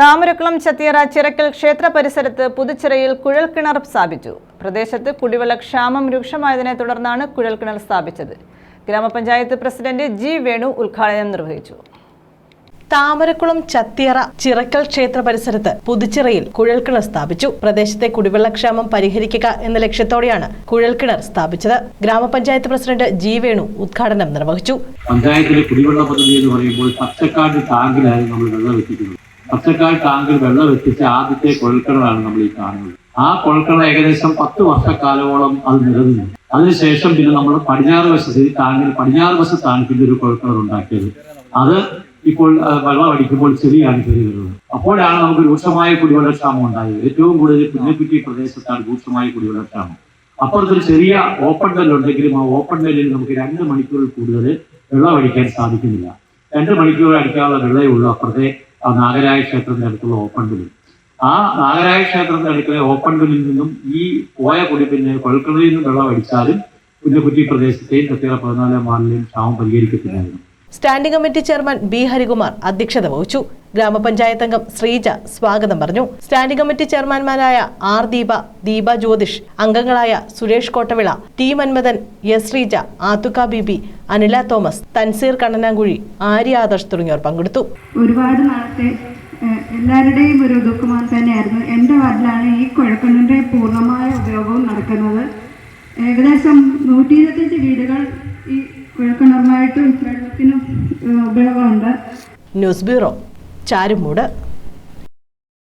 താമരക്കുളം ചത്തിയറ ചിറക്കൽ ക്ഷേത്ര പരിസരത്ത് പുതുച്ചിറയിൽ കുഴൽക്കിണർ സ്ഥാപിച്ചു. പ്രദേശത്ത് കുടിവെള്ള ക്ഷാമം രൂക്ഷമായതിനെ തുടർന്നാണ് കുഴൽക്കിണർ സ്ഥാപിച്ചത്. ഗ്രാമപഞ്ചായത്ത് പ്രസിഡന്റ് ജി വേണു ഉദ്ഘാടനം നിർവഹിച്ചു. താമരക്കുളം ചത്തിയറ ചിറക്കൽ ക്ഷേത്ര പരിസരത്ത് പുതുച്ചിറയിൽ കുഴൽക്കിണർ സ്ഥാപിച്ചു. പ്രദേശത്തെ കുടിവെള്ളക്ഷാമം പരിഹരിക്കുക എന്ന ലക്ഷ്യത്തോടെയാണ് കുഴൽക്കിണർ സ്ഥാപിച്ചത്. ഗ്രാമപഞ്ചായത്ത് പ്രസിഡന്റ് ജി വേണു ഉദ്ഘാടനം നിർവഹിച്ചു. പഞ്ചായത്തിലെ കുടിവെള്ള പദ്ധതി എന്ന് പറയുമ്പോൾ പച്ചക്കാട് ടാങ്കിലായിരുന്നു നമ്മൾ വെള്ളം എത്തിക്കുന്നത് പച്ചക്കാട് ടാങ്കിൽ വെള്ളം എത്തിച്ച ആദ്യത്തെ കുഴൽക്കിണറാണ് നമ്മൾ ഈ കാണുന്നത്. ആ കുഴൽക്കിണർ ഏകദേശം പത്ത് വർഷക്കാലമോളം അത് നിലനിന്നു. അതിനുശേഷം പിന്നെ നമ്മൾ പടിഞ്ഞാറ് വശത്ത് ഈ ടാങ്കിൽ പടിഞ്ഞാറ് വശത്ത് ടാങ്കിന്റെ ഒരു കുഴൽക്കിണർ ഉണ്ടാക്കിയത്. അത് ഇപ്പോൾ വെള്ളം അടിക്കുമ്പോൾ ചെറിയാണ് കയറി വരുന്നത്. അപ്പോഴാണ് നമുക്ക് രൂക്ഷമായ കുടിവെള്ളക്ഷാമം ഉണ്ടായത്. ഏറ്റവും കൂടുതൽ പുന്നക്കുറ്റി പ്രദേശത്താണ് രൂക്ഷമായ കുടിവെള്ളക്ഷാമം അപ്പുറത്തൊരു ചെറിയ ഓപ്പൺ നെല്ല് ഉണ്ടെങ്കിലും ആ ഓപ്പൺ വെല്ലിൽ നമുക്ക് രണ്ട് മണിക്കൂറിൽ കൂടുതൽ വെള്ളം അടിക്കാൻ സാധിക്കുന്നില്ല. രണ്ട് മണിക്കൂർ അടിക്കാനുള്ള വെള്ളമേ ഉള്ളൂ അപ്പുറത്തെ നാഗരായ ക്ഷേത്രത്തിന് അടുത്തുള്ള ഓപ്പൺ ബില്ല് ആ നാഗരായ ക്ഷേത്രത്തിന് അടുത്തുള്ള ഓപ്പൺ ബില്ലിൽ നിന്നും ഈ പോയ കുടി പിന്നെ കൊഴൽക്കിണറിൽ നിന്നും വെള്ളം അടിച്ചാലും പുന്നക്കുറ്റി പ്രദേശത്തെയും പ്രത്യേക പതിനാലാം വാർഡിലെയും ക്ഷാമം പരിഹരിക്കത്തില്ലായിരുന്നു. Standing committee chairman B Harikumar അധ്യക്ഷത വഹിച്ചു. ഗ്രാമപഞ്ചായത്ത് അംഗം ശ്രീജ സ്വാഗതം പറഞ്ഞു. സ്റ്റാൻഡിംഗ് കമ്മിറ്റി ചെയർമാൻമാരായ ആർ ദീപ ദീപ ജ്യോതിഷ് അംഗങ്ങളായ സുരേഷ് കോട്ടവിള ടി മന്മഥൻ എസ് ശ്രീജ ആത്തുക്ക ബിബി അനില തോമസ് തൻസീർ കണ്ണനാങ്കുഴി ആര്യ ആദർശ് തുടങ്ങിയവർ പങ്കെടുത്തു. ഒരുപാട് നാളത്തെ എല്ലാവരുടെയും ഒരു ദുഃഖമാണ് തന്നെയായിരുന്നു. എന്റെ വാർഡിലാണ് ഈ കുഴൽക്കിണറിന്റെ പൂർണമായ ഉപയോഗവും നടക്കുന്നത്. ഏകദേശം നൂറ്റി ഇരുപത്തഞ്ച് വീടുകൾ ഈ കുഴൽക്കിണറുമായിട്ടും വെള്ളത്തിനും ഉപയോഗമുണ്ട്. News bureau. ചാരുമൂട്.